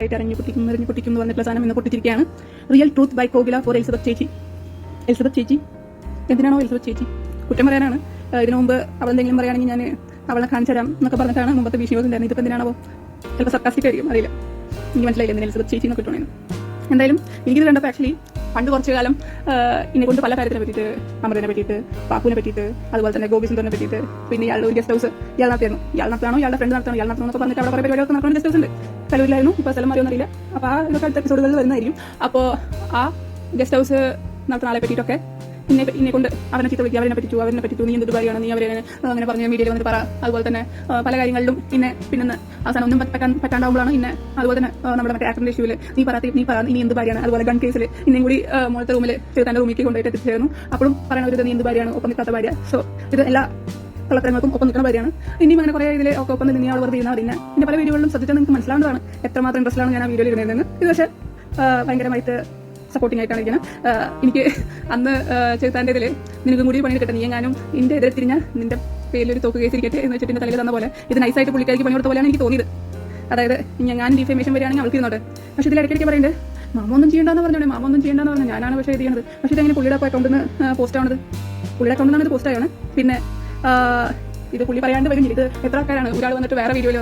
ആയിട്ട് ഇറങ്ങി പൊട്ടിക്കും എറിഞ്ഞു പൊട്ടിക്കും എന്ന് പറഞ്ഞിട്ടുള്ള സാധനം ഇന്ന് പൊട്ടിച്ചിരിക്കുകയാണ്. Real truth by Kokila for Elizabeth ചേച്ചി. എലിസബത്ത് ചേച്ചി? എന്തിനാണോ എലിസബത്ത് ചേച്ചി? കുറ്റം പറയാനാണ്. ഇതിനു മുമ്പ് അവൾ എന്തെങ്കിലും പറയുകയാണെങ്കിൽ ഞാൻ അവളെ കാണിച്ചു തരാം എന്നൊക്കെ പറഞ്ഞിട്ടാണ് മുമ്പത്തെ വിഷയം ഉണ്ടായിരുന്നത് ഇതിപ്പോൾ എന്തിനാണോ ചിലപ്പോൾ സർക്കാസ്റ്റിക് ആയിരിക്കും അറിയില്ല. എനിക്ക് മനസ്സിലായില്ല എന്തിനാ എലിസബത്ത് ചേച്ചി എന്നൊക്കെ ഇട്ടുണ്ടെന്ന് എന്തായാലും എനിക്കിത് കണ്ടപ്പോൾ ആക്ച്വലി പണ്ട് കുറച്ചു കാലം എന്നെ കൊണ്ട് പല കാര്യത്തിനെ പറ്റിയിട്ട് അമൃതനെ പറ്റിയിട്ട് പാപ്പുവിനെ പറ്റിയിട്ട് അതുപോലെ തന്നെ ഗോപി സുന്ദറിനെ പറ്റിയിട്ട് പിന്നെ ഇയാളുടെ ഒരു ഗസ്റ്റ് ഹൗസ് ഇയാൾ നടത്തിയായിരുന്നു. ഇയാൾ നടത്താണോ ഇയാളുടെ ഫ്രണ്ട് നടത്തണോ ഇയാൾ നടത്തണമെന്നൊക്കെ പറഞ്ഞിട്ട് അവിടെ പരിപാടികളൊക്കെ നടക്കുന്ന ഗസ്റ്റ് ഹൗസ് ഉണ്ട്. കലൂരിലായിരുന്നു ഇപ്പോൾ സ്ഥലം അറിയില്ല അപ്പോൾ ആ ഇതൊക്കെ അടുത്ത എപ്പിസോഡുകളിൽ വരുന്നതായിരിക്കും. അപ്പോൾ ആ ഗസ്റ്റ് ഹൗസ് നടത്തുന്ന ആളെ പറ്റിയിട്ടൊക്കെ ഇന്നെ ഇന്നെ കൊണ്ട് അവനെ ചീത്ത വിളിക്കുക അവനെ പറ്റിച്ചു അവനെ പറ്റിച്ചു. നീ എന്തൊരു കാര്യമാണ് നീ അവരെ അങ്ങനെ പറഞ്ഞ മീഡിയയിൽ വന്നിട്ട് പറ. അതുപോലെ തന്നെ പല കാര്യങ്ങളിലും ഇന്നെ പിന്നെ അവസാനം ഒന്നും പറ്റാൻ പറ്റാണ്ടാവുമ്പോഴാണ് ഇന്നെ അതുപോലെ തന്നെ നമ്മുടെ മറ്റേ ആക്ടറിന്റെ ഇഷ്യൂവിൽ നീ പറ നീ പറ നീ എന്ത് ഭാര്യയാണ്? അതുപോലെ ഗൺ കേസിൽ ഇന്നും കൂടി മോളത്തെ റൂമിൽ ചെറുതാന്റെ റൂമിലേക്ക് കൊണ്ടുപോയിട്ട് എത്തിച്ചേർന്നു അപ്പോഴും പറയണ ഒരു നീ എന്ത് ഭാര്യയാണ്? ഒപ്പം നിൽക്കാത്ത ഭാര്യ. സോ ഇത് എല്ലാ കള്ളത്തരങ്ങൾക്കും ഒപ്പം നിൽക്കുന്ന ഭാര്യയാണ്. ഇനിയും അങ്ങനെ കുറേ ഇതിൽ ഒക്കെ ഒപ്പം നിന്ന് ആൾ വെറുതെ പിന്നെ പിന്നെ പല വീഡിയോകളിലും ശ്രദ്ധിച്ചാൽ നിങ്ങൾക്ക് മനസ്സിലാവുന്നതാണ് എത്രമാത്രം ഇൻട്രസ്റ്റിലാണ് ഞാൻ ആ വീഡിയോയിൽ ഇരുന്നതെന്ന് ഇത് പക്ഷേ ഭയങ്കരമായിട്ട് സപ്പോർട്ടിംഗ് ആയിട്ടാണ് ഇരിക്കുന്നത് എനിക്ക് അന്ന് ചെറുത്താന്റെ ഇതിൽ നിനക്കും കൂടി പണി കിട്ടും നീ എങ്ങാനും നിന്റെ എതിരെ നിന്റെ പേരിൽ ഒരു തോക്ക് കേസിരിക്കട്ടെ എന്ന് വെച്ചിട്ട് എന്റെ തലയിൽ തന്ന പോലെ ഇത് നൈസായിട്ട് പുള്ളിക്കാരിക്ക് പണി കൊടുത്ത പോലെയാണ് എനിക്ക് തോന്നിയത്. അതായത് ഞാൻ ഡിഫേമേഷൻ വരികയാണെങ്കിൽ അവൾക്ക് ഇരുന്നോട്ടെ. പക്ഷേ ഇതിൽ ഇടയ്ക്കിടയ്ക്ക് പറയുന്നത് മാമ ഒന്നും ചെയ്യണ്ടെന്ന് പറഞ്ഞോളെ മാമ ഒന്നും ചെയ്യണ്ടെന്ന് പറഞ്ഞു ഞാനാണ് പക്ഷേ ഇത് പക്ഷേ ഇതെങ്ങനെ പുള്ളിയുടെ അക്കൗണ്ടിൽ നിന്ന് പോസ്റ്റ് ആവണത്? പുള്ളിയുടെ അക്കൗണ്ടിൽ നിന്നാണ് ഇത് പോസ്റ്റ് ആയാണ് പിന്നെ ഇത് പുള്ളി പറയാണ്ട് വരും ഇത് എത്ര ആൾക്കാരാണ്? ഒരാൾ വന്നിട്ട് വേറെ വീഡിയോയിൽ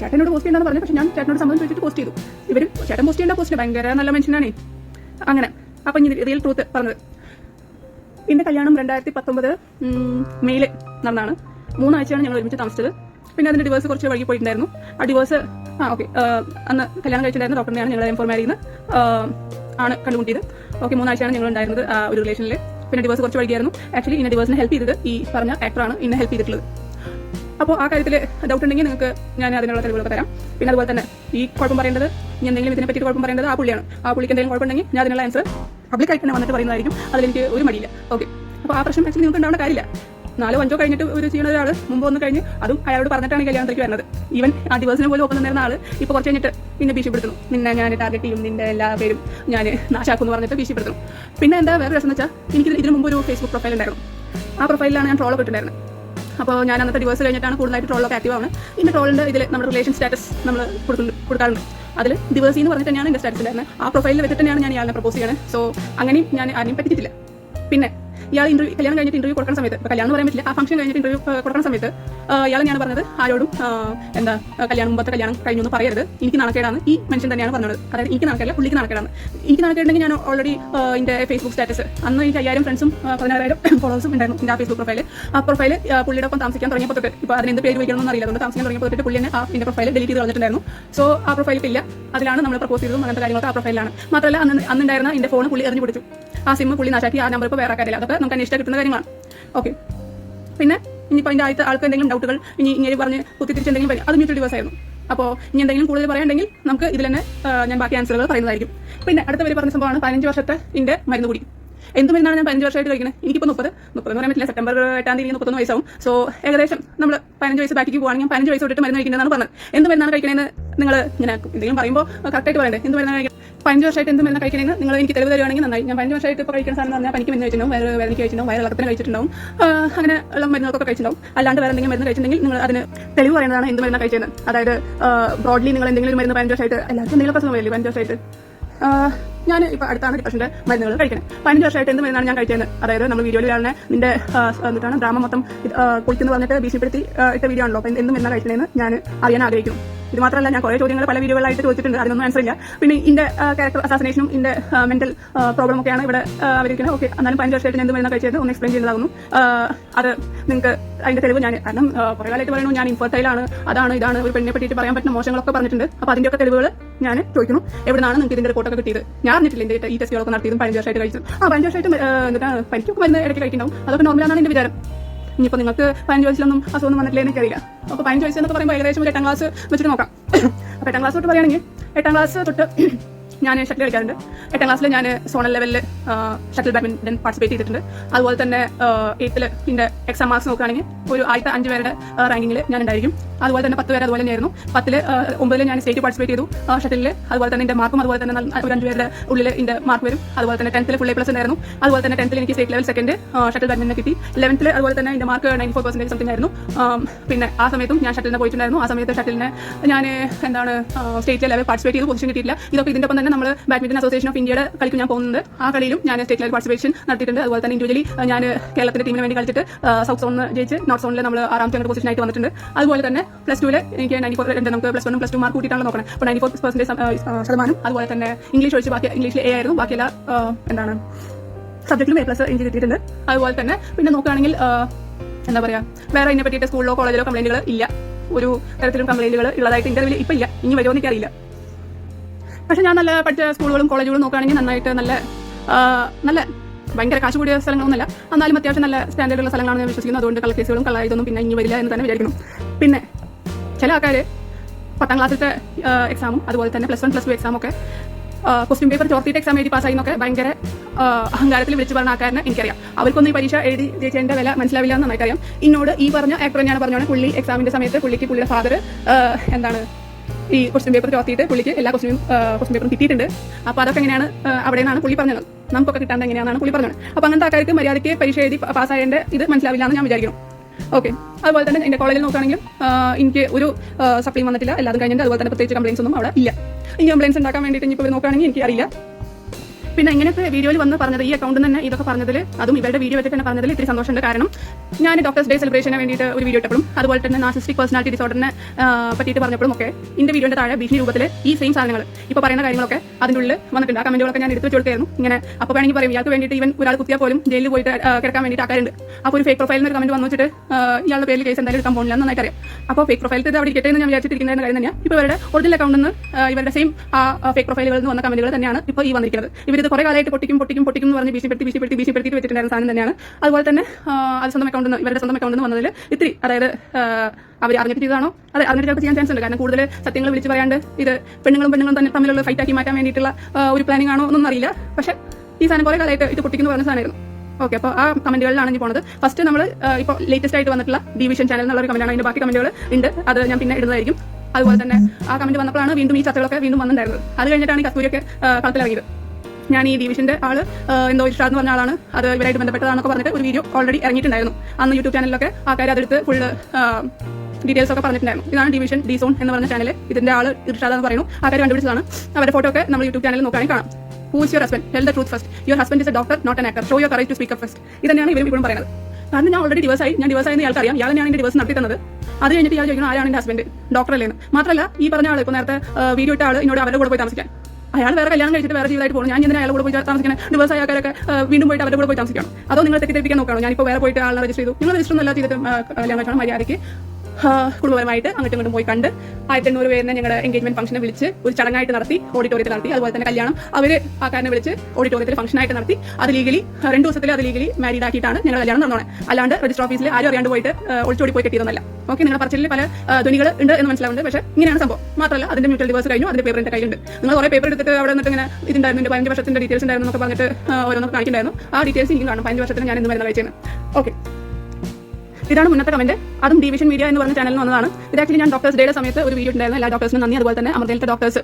ചേട്ടനോട് പോസ്റ്റ് ചെയ്യണമെന്ന് പറഞ്ഞു പക്ഷേ ഞാൻ ചേട്ടനോട് സംബന്ധിച്ചിട്ട് പോസ്റ്റ് ചെയ്തു. ഇവരും ചേട്ടൻ പോസ്റ്റ് ചെയ്യേണ്ട പോസ്റ്റ് ഭയങ്കര നല്ല മനുഷ്യനാണേ. അങ്ങനെ. അപ്പം ഇനി റിയൽ ട്രൂത്ത് പറഞ്ഞത്. എന്റെ കല്യാണം രണ്ടായിരത്തി പത്തൊമ്പത് മെയ്യിൽ നടന്നാണ്. മൂന്നാഴ്ചയാണ് ഞങ്ങൾ ഒരുമിച്ച് താമസിച്ചത്. പിന്നെ അതിന്റെ ഡിവോഴ്സ് കുറച്ച് വഴി പോയിട്ടുണ്ടായിരുന്നു. ആ ഡിവോഴ്സ് ആ ഓക്കെ അന്ന് കല്യാണം കഴിച്ചിട്ടുണ്ടായിരുന്ന ഡോക്ടറിനെയാണ് ഞങ്ങൾ ഇൻഫോം ചെയ്യുന്നത് ആണ് കണ്ടുമുട്ടിയത്. ഓക്കെ മൂന്നാഴ്ചയാണ് ഞങ്ങൾ ഉണ്ടായിരുന്നത് ഒരു റിലേഷനിൽ പിന്നെ ഡിവോഴ്സ് കുറച്ച് വഴിയായിരുന്നു ആക്ച്വലി ഇന്ന ഡിവോഴ്സിനെ ഹെൽപ്പ് ചെയ്തത് ഈ പറഞ്ഞ ആക്ടറാണ് ഇന്നെ ഹെൽപ്പ് ചെയ്തിട്ടുള്ളത്. അപ്പോൾ ആ കാര്യത്തിൽ ഡൗട്ട് ഉണ്ടെങ്കിൽ നിങ്ങൾക്ക് ഞാൻ അതിനുള്ള തെളിവുകളൊക്കെ തരാം. പിന്നെ അതുപോലെ തന്നെ ഈ കുഴപ്പം പറയേണ്ടത് ഇനി എന്തെങ്കിലും ഇതിനെ പറ്റി കുഴപ്പം പറയേണ്ടത് ആ പുള്ളിയാണ്. ആ പുള്ളിക്ക് എന്തെങ്കിലും കുഴപ്പമുണ്ടെങ്കിൽ ഞാൻ അതിനുള്ള ആൻസർ പബ്ലിക്കായിട്ട് തന്നെ വന്നിട്ട് പറയുന്നതായിരിക്കും. അതിലെനിക്ക് ഒരു മടിയില്ല. ഓക്കെ അപ്പോൾ ആ പ്രശ്നം ആക്ച്വലി നിങ്ങൾക്ക് ഉണ്ടാവുന്ന കാര്യമില്ല. നാലോ അഞ്ചോ കഴിഞ്ഞിട്ട് ഒരു ചെയ്യുന്ന ഒരാൾ മുമ്പ് ഒന്ന് കഴിഞ്ഞ് അതും അയാളോട് പറഞ്ഞിട്ടാണ് കല്യാണത്തിലേക്ക് വരുന്നത്. ഈവൻ ആ ഡിവേഴ്സിന് പോലും ഒപ്പം നിന്നിരുന്ന ആൾ ഇപ്പോൾ കുറച്ച് കഴിഞ്ഞിട്ട് പിന്നെ ഭീഷണിപ്പെടുത്തുന്നു. നിന്നെ ഞാൻ ടാർഗറ്റ് ചെയ്യും. നിന്റെ എല്ലാ പേരും ഞാൻ നാശാക്കും എന്ന് പറഞ്ഞിട്ട് ഭീഷണിപ്പെടുത്തുന്നു. പിന്നെ എന്താ വേറെ രസം വെച്ചാൽ എനിക്ക് ഇതിന് മുമ്പ് ഒരു ഫേസ്ബുക്ക് പ്രൊഫൈൽ ഉണ്ടായിരുന്നു. ആ പ്രൊഫൈലിലാണ് ഞാൻ ട്രോളൊക്കെ ഇട്ടിട്ടുണ്ടായിരുന്നത് അപ്പോൾ ഞാൻ അന്നത്തെ ഡിവോഴ്സ് കഴിഞ്ഞിട്ടാണ് കൂടുതലായിട്ട് ട്രോളൊക്കെ ആക്റ്റീവ് ആവുന്നത്. ഇന്ന് ട്രോളിന്റെ ഇതിൽ നമ്മുടെ റിലേഷൻ സ്റ്റാറ്റസ് നമ്മൾ കൊടുക്കുന്നുണ്ട് കൊടുക്കാറുണ്ട്. അതിൽ ഡിവേഴ്സ് എന്ന് പറഞ്ഞിട്ട് തന്നെയാണ് എന്റെ സ്റ്റാറ്റസ് ഉണ്ടായിരുന്നത് ആ പ്രൊഫൈലിൽ വെച്ചിട്ട് തന്നെയാണ് ഞാൻ ഇയാളെ പ്രപ്പോസ് ചെയ്യുന്നത് സോ അങ്ങനെയും ഞാൻ ആരെയും പറ്റിച്ചിട്ടില്ല. പിന്നെ ഇയാൾ ഇന്റർവ്യൂ കല്യാണം കഴിഞ്ഞിട്ട് ഇന്റർവ്യൂ കൊടുക്കുന്ന സമയത്ത് കല്യാണം പറയാൻ പറ്റില്ല. ആ ഫംഗ്ഷൻ കഴിഞ്ഞിട്ട് ഇന്റർവ്യൂ കൊടുക്കുന്ന സമയത്ത് ഇയാൾ ഞാൻ പറഞ്ഞത്. ആരോടും എന്താ കല്യാണം മുമ്പത്തെ കല്യാണം കഴിഞ്ഞു എന്ന് പറയരുത്. എനിക്ക് നാണക്കേടാണ്. ഈ മനുഷ്യൻ തന്നെയാണ് പറഞ്ഞത്. അതായത് എനിക്ക് നാണക്കേടില്ല പുള്ളിക്ക് നാണക്കേടാണ്. എനിക്ക് നാണക്കേടുണ്ടെങ്കിൽ ഞാൻ ഓൾറെഡി എന്റെ ഫേസ്ബുക്ക് സ്റ്റാറ്റസ് അന്ന് എനിക്ക് അയ്യായിരം ഫ്രണ്ട്സും പതിനായിരം ഫോളോവേഴ്സും ഉണ്ടായിരുന്നു എന്റെ ആ ഫേസ്ബുക്ക് പ്രൊഫൈൽ ആ പ്രൊഫൈൽ പുള്ളിയുടെ ഒപ്പം താമസിക്കാൻ തുടങ്ങിയപ്പോൾ തൊട്ട് ഇപ്പോൾ അതിന് എന്ത് പേര് വയ്ക്കണമെന്ന് അറിയില്ല. അതുകൊണ്ട് താമസിക്കാൻ തുടങ്ങിയപ്പോൾ തൊട്ട് പുള്ളി തന്നെ ആ പ്രൊഫൈൽ ഡിലീറ്റ് ചെയ്ത് കളഞ്ഞിട്ടുണ്ടായിരുന്നു. സോ ആ പ്രൊഫൈൽ ഇല്ല. അതിലാണ് നമ്മൾ പ്രപ്പോസ് ചെയ്തതും അങ്ങനത്തെ കാര്യങ്ങളൊക്കെ ആ പ്രൊഫൈലാണ് മാത്രമല്ല അന്ന് അന്നുണ്ടായിരുന്ന എന്റെ ഫോൺ പുള്ളി എറിഞ്ഞു പിടിച്ചു. ആ സിം പുള്ളി നാശാക്കി ആ നമ്പർ ഇപ്പോൾ വേറെ കാര്യമില്ല അതൊക്കെ നമുക്ക് അന്വേഷിച്ചാൽ കിട്ടുന്ന കാര്യങ്ങളാണ്. ഓക്കെ പിന്നെ ഇനിയിപ്പോൾ അതിന്റെ ആദ്യത്തെ ആൾക്ക് എന്തെങ്കിലും ഡൗട്ടുകൾ ഇനി ഇങ്ങനെ പറഞ്ഞ് കുത്തിത്തിരിച്ച് എന്തെങ്കിലും വരും. അത് മ്യൂച്വൽ ഡിവേഴ്സ് ആയിരുന്നു. അപ്പോൾ ഇനി എന്തെങ്കിലും കൂടുതൽ പറയാനുണ്ടെങ്കിൽ നമുക്ക് ഇതിൽ തന്നെ ഞാൻ ബാക്കി ആൻസറുകൾ പറയുന്നതായിരിക്കും. പിന്നെ അടുത്ത പേര് പറഞ്ഞ സംഭവമാണ് പതിനഞ്ച് വർഷത്തെ ഇതിന്റെ മരുന്ന് കൂടി. എന്ത് മരുന്നാണ് ഞാൻ പതിനഞ്ച് വർഷമായിട്ട് കഴിക്കുന്നത് എനിക്കിപ്പോൾ മുപ്പത്. മുപ്പത് എന്ന് പറയാൻ പറ്റില്ല. സെപ്റ്റംബർ എട്ടാം തീയതി മുപ്പത്തൊന്ന് വയസ്സാവും. സോ ഏകദേശം നമ്മൾ പതിനഞ്ച് വയസ്സ് ബാക്കിക്ക് പോകുകയാണെങ്കിൽ പതിനഞ്ച് വയസ്സ് തൊട്ടിട്ട് മരുന്ന് കഴിക്കുന്നതാണ് പറഞ്ഞത്. എന്ത് മരുന്നാണ് കഴിക്കണമെന്ന് നിങ്ങൾ ഇങ്ങനെ എന്തെങ്കിലും പറയുമ്പോൾ കറക്റ്റായിട്ട് പറയണ്ടേ? എന്ത് മരുന്നാണ് കഴിക്കുന്നത് പതിനഞ്ച് വർഷമായിട്ട് എന്ത് മരുന്ന് കഴിക്കണമെന്ന് നിങ്ങൾ എനിക്ക് തെളിവ് തരുവാണെങ്കിൽ നന്നായി. ഞാൻ പതിനഞ്ച് വർഷമായിട്ട് ഇപ്പോൾ കഴിക്കുന്ന സാധനം പറഞ്ഞാൽ പനിക്ക് മരുന്ന് കഴിച്ചിട്ടുണ്ടാവും വയറ് വേദനയ്ക്ക് കഴിച്ചിട്ടുണ്ടാവും വയറിളക്കത്തിന് കഴിച്ചിട്ടുണ്ടാവും അങ്ങനെ ഉള്ള മരുന്നുകളൊക്കെ കഴിച്ചിട്ടുണ്ടാവും. അല്ലാണ്ട് വേറെ എന്തെങ്കിലും മരുന്ന് കഴിച്ചിട്ടുണ്ടെങ്കിൽ നിങ്ങൾ അതിന് തെളിവ് പറയുന്നതാണ് എന്ത് മരുന്ന് കഴിച്ചത് അതായത് ബ്രോഡ്ലി നിങ്ങൾ എന്തെങ്കിലും മരുന്ന് പതിനഞ്ച് വർഷമായിട്ട് എല്ലാവർക്കും എന്തെങ്കിലും പ്രശ്നം വരില്ലേ പതിനഞ്ച് വർഷമായിട്ട്. ഞാൻ ഇപ്പോൾ അടുത്താണ് ഡിപ്രഷന്റെ മരുന്നുകൾ കഴിക്കുന്നത്. പതിനഞ്ച് വർഷമായിട്ട് എന്ത് മരുന്നാണ് ഞാൻ കഴിച്ചത് അതായത് നമ്മൾ വീഡിയോയിൽ ഒരാളെ നിന്റെ എന്നിട്ടാണ് ഡ്രാമ മൊത്തം കുളിക്കുന്നു പറഞ്ഞിട്ട് ഭീഷണിപ്പെടുത്തി ഇട്ട വീഡിയോ ആണല്ലോ. അപ്പം എന്ത് മരുന്നാണ് കഴിക്കുന്നതെന്ന് ഞാൻ അറിയാൻ ആഗ്രഹിക്കുന്നു. ഇത് മാത്രമല്ല ഞാൻ കുറേ ചോദ്യങ്ങൾ പല വീഡിയോകളായിട്ട് ചോദിച്ചിട്ടുണ്ട് അതിനൊന്നും ആൻസർ ഇല്ല. പിന്നെ ഇന്റെ ക്യാരക്ടർ അസാസിനേഷനും ഇന്റെ മെന്റൽ പ്രോബ്ലം ഒക്കെയാണ് ഇവിടെ അവരിക്കുന്നത്. ഓക്കെ എന്നാലും പതിനഞ്ച് വർഷമായിട്ട് എന്ത് മരുന്ന് കഴിച്ചത് ഒന്ന് എക്സ്പ്ലെയിൻ ചെയ്യുന്നതാകുന്നു ആ, അത് നിങ്ങൾക്ക് അതിന്റെ തെളിവ് ഞാൻ കാരണം കുറെ കാലമായിട്ട് പറയുന്നു ഞാൻ ഇൻഫർട്ടൈലാണ് അതാണ് ഇതാണ് ഒരു പെണ്ണിനെ പറ്റിയിട്ട് പറയാൻ പറ്റുന്ന മോശങ്ങളൊക്കെ പറഞ്ഞിട്ടുണ്ട്. അപ്പോൾ അതിന്റെയൊക്കെ തെളിവുകൾ ഞാൻ ചോദിക്കുന്നു. എവിടെയാണ് നിങ്ങൾക്ക് ഇതിന്റെ റിപ്പോർട്ടൊക്കെ കിട്ടിയത്? ഞാൻ അറിഞ്ഞിട്ടില്ല ഇതിന്റെ ഈ ടെസ്റ്റുകളൊക്കെ നടത്തിയതും പതിനഞ്ച് വർഷമായിട്ട് കഴിച്ചു ആ പതിനഞ്ച് വർഷമായിട്ട് എന്നിട്ട് പനിക്കൊക്കെ മരുന്ന് ഇടയ്ക്ക് കഴിക്കുന്നുണ്ടാവും. അതൊക്കെ നോർമലാണ് എന്റെ വിചാരം. ഇനിയിപ്പോൾ നിങ്ങൾക്ക് പതിനഞ്ച് വയസ്സിലൊന്നും അസുഖം വന്നിട്ടില്ല എനിക്കറിയില്ല. അപ്പോൾ പതിനഞ്ച് വയസ്സെന്നൊക്കെ പറയുമ്പോൾ ഏകദേശം ഒരു എട്ടാം ക്ലാസ് വെച്ചിട്ട് നോക്കാം. അപ്പോൾ എട്ടാം ക്ലാസ് തൊട്ട് പറയുകയാണെങ്കിൽ എട്ടാം ക്ലാസ് തൊട്ട് ഞാൻ ഷട്ടിൽ കളിക്കാറുണ്ട്. എട്ടാം ക്ലാസ്സിൽ ഞാൻ സോണൽ ലെവലിൽ ഷട്ടിൽ ബാഡ്മിന്റൺ പാർട്ടിസിപ്പേറ്റ് ചെയ്തിട്ടുണ്ട്. അതുപോലെ തന്നെ എയ്ത്തിൽ എന്റെ എക്സാം മാർക്സ് നോക്കുകയാണെങ്കിൽ ഒരു ആദ്യത്തെ അഞ്ച് പേരുടെ റാങ്കിങ്ങിൽ ഞാൻ ഉണ്ടായിരിക്കും. അതുപോലെ തന്നെ പത്ത് പേര് അതുപോലെ തന്നെയായിരുന്നു. പത്തിൽ ഒമ്പതിൽ ഞാൻ സ്റ്റേറ്റ് പാർട്ടിസിപ്പേറ്റ് ചെയ്തു ഷട്ടിലിൽ അതുപോലെ തന്നെ എന്റെ മാർക്കും അതുപോലെ തന്നെ ഒരു അഞ്ച് പേരുടെ ഉള്ളിൽ എന്റെ മാർക്ക് വരും. അതുപോലെ തന്നെ ടെൻത്തിൽ ഫുൾ എ പ്ലസ് ഉണ്ടായിരുന്നു. അതുപോലെ തന്നെ ടെൻത്തിൽ എനിക്ക് state level second shuttle badminton കിട്ടി. ലെവൻത്തിൽ അതുപോലെ തന്നെ എന്റെ mark ninety four percentage something ആയിരുന്നു പിന്നെ ആ സമയത്തും ഞാൻ ഷട്ടിലിന് പോയിട്ടുണ്ടായിരുന്നു. ആ സമയത്ത് ഷട്ടിലിന് ഞാൻ എന്താണ് സ്റ്റേറ്റ് ലെവൽ പാർട്ടിസിപ്പേറ്റ് ചെയ്ത്. പൊസിഷൻ കിട്ടിയില്ല ഇതൊക്കെ ഇതിന്റെ ഒപ്പം തന്നെ നമ്മൾ ബാഡ്മിന്റൺ അസോസിയേഷൻ ഓഫ് ഇന്ത്യയുടെ കളിക്ക് ഞാൻ പോകുന്നത് ആ കളിയിലും ഞാൻ സ്റ്റേറ്റ് ലെവൽ പാർട്ടിസിപ്പേഷൻ നടത്തിയിട്ടുണ്ട്. അതുപോലെ തന്നെ ഇൻഡിവിജ്വലി ഞാൻ കേരളത്തിന്റെ ടീമിന് വേണ്ടി കളിച്ചിട്ട് സൗത്ത് സോണിൽ ജയിച്ച് നോർത്ത് സോണിൽ നമ്മൾ ആറാമത്തെ അങ്ങോട്ട് പൊസിഷൻ ആയിട്ട് വന്നിട്ടുണ്ട്. അതുപോലെ തന്നെ പ്ലസ് ടുവിൽ എനിക്ക് നയന്റി ഫോർ നമുക്ക് പ്ലസ് വണ്ണും പ്ലസ് ടു മാർക്ക് കൂട്ടിയിട്ടാണ് നോക്കണം. അപ്പോൾ നയന്റി ഫോർ പെർസെന്റേജ് ശതമാനം. അതുപോലെ തന്നെ ഇംഗ്ലീഷ് ഒഴിച്ച് ബാക്കി ഇംഗ്ലീഷിൽ എ ആയിരുന്നു. ബാക്കിയെല്ലാം എന്താണ് സബ്ജക്റ്റിലും എ പ്ലസ് എനിക്ക് കിട്ടിയിട്ടുണ്ട്. അതുപോലെ തന്നെ പിന്നെ നോക്കുകയാണെങ്കിൽ എന്താ പറയുക വേറെ ഇതിനെ പറ്റിയിട്ട് സ്കൂളിലോ കോളേജിലോ കംപ്ലൈന്റുകൾ ഇല്ല. ഒരു തരത്തിലും കംപ്ലൈന്റുകൾ ഉള്ളതായിട്ട് ഇന്റർവ്യൂവിൽ ഇപ്പം ഇല്ല. ഇനി വരുമോ എനിക്കറിയില്ല. പക്ഷെ ഞാൻ നല്ല പഠിച്ച സ്കൂളുകളും കോളേജുകളും നോക്കുകയാണെങ്കിൽ നന്നായിട്ട് നല്ല നല്ല ഭയങ്കര കാശ് കൂടിയ സ്ഥലങ്ങളൊന്നുമല്ല. എന്നാലും അത്യാവശ്യം നല്ല സ്റ്റാൻഡേർഡുള്ള സ്ഥലങ്ങളാണ് ഞാൻ വിശ്വസിക്കുന്നത്. അതുകൊണ്ട് കളർ കേസുകളും കളായതൊന്നും പിന്നെ ഇനി വരില്ല എന്ന് തന്നെ വിചാരിക്കുന്നു. പിന്നെ ചില ആൾക്കാർ പത്താം ക്ലാസ്സിലത്തെ എക്സാമും അതുപോലെ തന്നെ പ്ലസ് വൺ പ്ലസ് ടു എക്സാമൊക്കെ ക്വസ്റ്റ്യൻ പേപ്പർ ചോർത്തിയിട്ട് എക്സാം എഴുതി പാസ്സായി എന്നൊക്കെ ഭയങ്കര അഹങ്കാരത്തിൽ വിളിച്ചു പറഞ്ഞ ആൾക്കാരനെ എനിക്കറിയാം. അവർക്കൊന്നും ഈ പരീക്ഷ എഴുതി ജയിച്ചതിന്റെ വില മനസ്സിലാവില്ല എന്ന് നന്നായിട്ടറിയാം. ഇന്നോട് ഈ പറഞ്ഞ ആക്ടർ തന്നെയാണ് പറഞ്ഞോണ്ട് പുള്ളി എക്സാമിന്റെ സമയത്ത് പുള്ളിക്ക് പുള്ളിയുടെ ഫാദർ എന്താണ് ഈ ക്വസ്റ്റ്യൻ പേപ്പർ ചോർത്തിയിട്ട് പുള്ളിക്ക് എല്ലാ ക്വസ്റ്റ്യൻ ക്വസ്റ്റ്യൻ പേപ്പറും കിട്ടിയിട്ടുണ്ട്. അപ്പോൾ അതൊക്കെ എങ്ങനെയാണ് അവിടെ നിന്നാണ് പുള്ളി പറഞ്ഞത്. നമുക്കൊക്കെ കിട്ടാണ്ട് എങ്ങനെയാണെന്നാണ് പുള്ളി പറഞ്ഞത്. അപ്പോൾ അങ്ങനത്തെ ആൾക്കാർക്ക് മര്യാദയ്ക്ക് പരീക്ഷ എഴുതി പാസ്സായതിന്റെ ഇത് മനസ്സിലാവില്ല എന്ന് ഞാൻ വിചാരിക്കുന്നു. ഓക്കെ. അതുപോലെ തന്നെ എന്റെ കോളേജിൽ നോക്കുകയാണെങ്കിൽ എനിക്ക് ഒരു സപ്ലൈ വന്നിട്ടില്ല. എല്ലാതും കഴിഞ്ഞിട്ട് അതുപോലെ തന്നെ പ്രത്യേകിച്ച് കംപ്ലയിൻസ് ഒന്നും അവിടെ ഇല്ല. ഈ കംപ്ലയിൻസ് ഉണ്ടാക്കാൻ വേണ്ടിയിട്ട് ഇനിയിപ്പോൾ നോക്കുകയാണെങ്കിൽ എനിക്ക് അറിയില്ല പിന്നെ ഇങ്ങനത്തെ വീഡിയോയിൽ വന്ന് പറഞ്ഞത് ഈ അക്കൗണ്ടിൽ തന്നെ ഇതൊക്കെ പറഞ്ഞതിൽ അതും ഇവരുടെ വീഡിയോ വെച്ചിട്ട് തന്നെ പറഞ്ഞതിൽ ഇത്തിരി സന്തോഷമുണ്ട്. കാരണം ഞാൻ ഡോക്ടേഴ്സ് ഡേ സെലിബ്രേഷന് വേണ്ടിയിട്ട് ഒരു വീഡിയോ ഇട്ടപ്പോഴും അതുപോലെ തന്നെ നാസിസ്റ്റിക് പേഴ്സണാലിറ്റി ഡിസോർഡറിനെ പറ്റിയിട്ട് പറഞ്ഞപ്പോഴും ഒക്കെ ഇതിന്റെ വീഡിയോന്റെ താഴെ ഭീഷണി രൂപത്തിൽ ഈ സെയിം സാധനങ്ങൾ ഇപ്പോൾ പറയുന്ന കാര്യങ്ങളൊക്കെ അതിന്റെ ഉള്ളിൽ വന്നിട്ടുണ്ട്. ആ കമന്റുകളൊക്കെ ഞാൻ എടുത്ത് വെച്ച് ഇങ്ങനെ അപ്പോൾ വേണമെങ്കിൽ പറയും ഇയാൾക്ക് വേണ്ടിയിട്ട് ഇവൻ ഒരാൾ കുത്തിയാൽ പോലും ജയിലിൽ പോയിട്ട് കിടക്കാൻ വേണ്ടിയിട്ട് ആൾക്കാരുണ്ട്. അപ്പോൾ ഒരു ഫേക്ക് പ്രൊഫൈലിൽ ഒരു കമന്റ് വന്നു വെച്ചിട്ട് ഇയാളുടെ പേരിൽ കേസ് എന്തായാലും എടുക്കാൻ പോകുന്നില്ല നന്നായിട്ട് അറിയാം അപ്പോൾ ഫേക്ക് പ്രൊഫൈൽ അവിടെ ഇരിക്കട്ടെ എന്ന് ഞാൻ വിചാരിച്ചിരിക്കുന്ന കാര്യം തന്നെയാണ് ഇപ്പോൾ ഇവരുടെ ഒറിജിനൽ അക്കൗണ്ടിൽ നിന്ന് ഇവരുടെ സെയിം ആ ഫേക്ക് പ്രൊഫൈലുകളിൽ നിന്ന് വന്ന കമന്റുകൾ തന്നെയാണ് ഇപ്പോൾ ഈ വന്നിരിക്കുന്നത്. ഇവരിത് കുറേ കാലമായിട്ട് പൊട്ടിക്കും പൊട്ടിക്കും പൊട്ടിക്കും എന്ന് പറഞ്ഞ് ഭീഷണിപ്പെടുത്തി ഭീഷണിപ്പെടുത്തി ഭീഷണിപ്പെടുത്തിയിട്ട് വെച്ചിട്ടുണ്ടായിരുന്ന സാധനം തന്നെയാണ്. അതുപോലെ തന്നെ അത് സ്വന്തം അക്കൗണ്ടിൽ ഇവരുടെ സ്വന്തം അക്കൗണ്ടിൽ നിന്ന് വന്നതിൽ ഇത്തിരി അതായത് അവർ അറിഞ്ഞിട്ട് ചെയ്തതാണോ അതെ അറിഞ്ഞിട്ട് ചെയ്യാൻ ചാൻസ് ഉണ്ട്. കാരണം കൂടുതൽ സത്യങ്ങൾ വിളിച്ച് പറയാണ്ട് ഇത് പെണ്ണുങ്ങളും പെണ്ണുങ്ങളും തന്നെ തമ്മിലുള്ള ഫൈറ്റ് ആക്കി മാറ്റാൻ വേണ്ടിയിട്ടുള്ള ഒരു പ്ലാനിംഗ് ആണോ എന്നൊന്നും അറിയില്ല. പക്ഷേ ഈ സാധനം കുറേ കാലമായിട്ട് ഇത് പൊട്ടിക്കുന്നു പറഞ്ഞ സാധനമായിരുന്നു. ഓക്കെ അപ്പോൾ ആ കമന്റുകളിലാണ് ഇനി പോണത്. ഫസ്റ്റ് നമ്മൾ ഇപ്പോൾ ലേറ്റസ്റ്റ് ആയിട്ട് വന്നിട്ടുള്ള ഡിവിഷൻ ചാനൽ എന്നുള്ള ഒരു കമന്റാണ് അതിന്റെ ബാക്കി കമന്റുകൾ ഉണ്ട്. അത് ഞാൻ പിന്നെ ഇടുന്നതായിരിക്കും. അതുപോലെ തന്നെ ആ കമന്റ് വന്നപ്പോഴാണ് വീണ്ടും ഈ ചർച്ചകളൊക്കെ വീണ്ടും വന്നിട്ടുണ്ടായിരുന്നത്. അത് കഴിഞ്ഞിട്ടാണ് ഈ കസ്തൂരിയൊക്കെ കളത്തിലിറങ്ങിയത്. ഞാൻ ഈ ഡിവിഷന്റെ ആൾ എന്തോ ഇഷാദ് എന്ന് പറഞ്ഞ ആളാണ്. അത് ഇവരായിട്ട് ബന്ധപ്പെട്ടതാണെന്നൊക്കെ പറഞ്ഞിട്ട് ഒരു വീഡിയോ ഓൾറെഡി ഇറങ്ങിയിട്ടുണ്ടായിരുന്നു. അന്ന് യൂട്യൂബ് ചാനലിലൊക്കെ ആൾക്കാർ അതെടുത്ത് ഫുള്ള് ഡീറ്റെയിൽസ് ഒക്കെ പറഞ്ഞിട്ടുണ്ടായിരുന്നു. ഇതാണ് ഡിവിഷൻ ഡിസോൺ എന്ന് പറഞ്ഞ ചാനൽ ഇതിന്റെ ആൾ ഇർഷാദ് എന്ന് പറയുന്നു. ആൾക്കാർ കണ്ടുപിടിച്ചതാണ്. അവരുടെ ഫോട്ടോ ഒക്കെ നമ്മൾ യൂട്യൂബ് ചാനലിൽ നോക്കാനും കാണാം. Who is your husband tell the truth first your husband is a doctor not an actor show your courage to speak up first ഇതന്നെയാണ് ഇവരും ഇപ്പോഴും പറയുന്നത്. കാരണം ഞാൻ ഓൾറെഡി ഡിവേഴ്സ് ആയി. ഞാൻ ഡിവേഴ്സ് ആയി ഇയാൾക്ക് അറിയാം ഇയാൾ ഞാൻ എന്റെ ഡിവേഴ്സ് നടത്തി അത് കഴിഞ്ഞിട്ട് ഇയാൾ ചോദിക്കണം ആരാണ് എന്റെ ഹസ്ബൻഡ് ഡോക്ടർ അല്ലേന്ന് മാത്രമല്ല ഈ പറഞ്ഞ ആൾ ഇപ്പോൾ നേരത്തെ വീഡിയോ ഇട്ട ആൾ എന്നോട് അവരുടെ കൂടെ പോയി താമസിക്കാൻ. അയാൾ വേറെ കല്യാണം കഴിച്ചിട്ട് വേറെ ജീവിതമായിട്ട് പോകണം ഞാൻ എന്തിനാ അയാളുടെ കൂടെ പോയി താമസിക്കണം. ഡിവേഴ്സ് ആയ ആൾക്കാരൊക്കെ വീണ്ടും പോയിട്ട് അവരുടെ കൂടെ പോയി താമസിക്കണം അതോ നിങ്ങൾ തെറ്റിദ്ധരിപ്പിക്കാൻ നോക്കണം ഞാനിപ്പോൾ വേറെ പോയിട്ട് ആളെ രജിസ്റ്റർ ചെയ്തു. നിങ്ങൾ രജിസ്റ്റർ ഒന്നും ചെയ്തിട്ട് ആ, കല്യാണം കഴിക്കണം മര്യാദയ്ക്ക്. കുടുംബപരമായിട്ട് അങ്ങോട്ടും ഇങ്ങോട്ടും പോയി കണ്ട് ആയിരത്തി എണ്ണൂറ് പേരിനെ ഞങ്ങളുടെ എൻഗേജ്മെന്റ് ഫംഗ്ഷനെ വിളിച്ച് ഒരു ചടങ്ങായിട്ട് നടത്തി ഓഡിറ്റോറിയത്തിൽ നടത്തി അതുപോലെ തന്നെ കല്യാണം. അവർ ആൾക്കാരനെ വിളിച്ച് ഓഡിറ്റോറിയത്തിൽ ഫംഗ്ഷനായിട്ട് നടത്തി. അത് ലീഗലി രണ്ട് ദിവസത്തിൽ അത് ലീഗലി മാരീഡ് ആക്കിയിട്ടാണ് ഞങ്ങൾ കല്യാണം നടന്നോണേ. അല്ലാണ്ട് രജിസ്റ്റർ ഓഫീസിൽ ആരും അറിയാണ്ട് പോയിട്ട് ഒളിച്ചോടി പോയി കെട്ടിയതൊന്നല്ല. ഓക്കെ നിങ്ങളുടെ പറച്ചിലിൽ പല ധ്വനികൾ ഉണ്ട് എന്ന് മനസ്സിലാവുന്നുണ്ട്. പക്ഷേ ഇങ്ങനെയാണ് സംഭവം. മാത്രമല്ല അതിന്റെ മ്യൂച്വൽ ഡിവേഴ്സ് കഴിഞ്ഞു അതിന്റെ പേപ്പർ എന്റെ കയ്യിലുണ്ട്. നിങ്ങൾ കുറേ പേപ്പർ എടുത്തിട്ട് അവിടെ നിന്നിട്ട് ഇങ്ങനെ ഇതുണ്ടായിരുന്നു പതിനഞ്ച് വർഷത്തിന്റെ ഡീറ്റെയിൽസ് ഉണ്ടായിരുന്നു എന്നൊക്കെ പറഞ്ഞിട്ട് ഓരോന്നൊക്കെ കാണിക്കുന്നുണ്ടായിരുന്നു. ആ ഡീറ്റെയിൽസ് എനിക്കും കാണും. പതിനഞ്ച് വർഷത്തിന് ഞാൻ ഇന്ന് വരുന്ന കഴിച്ചത് ഓക്കെ ഇതാണ് മുന്നത്തെ കമന്റ് അതും ഡിവിഷൻ മീഡിയ എന്ന് പറഞ്ഞ ചാനലിൽ വന്നതാണ്. ഇത് ആക്ച്വലി ഞാൻ ഡോക്ടേഴ്സ് ഡേയുടെ സമയത്ത് ഒരു വീഡിയോ ഉണ്ടായിരുന്നു എല്ലാ ഡോക്ടേഴ്സിനും നന്ദി. അതുപോലെ തന്നെ അമൃതയിലത്തെ ഡോക്ടേഴ്സ്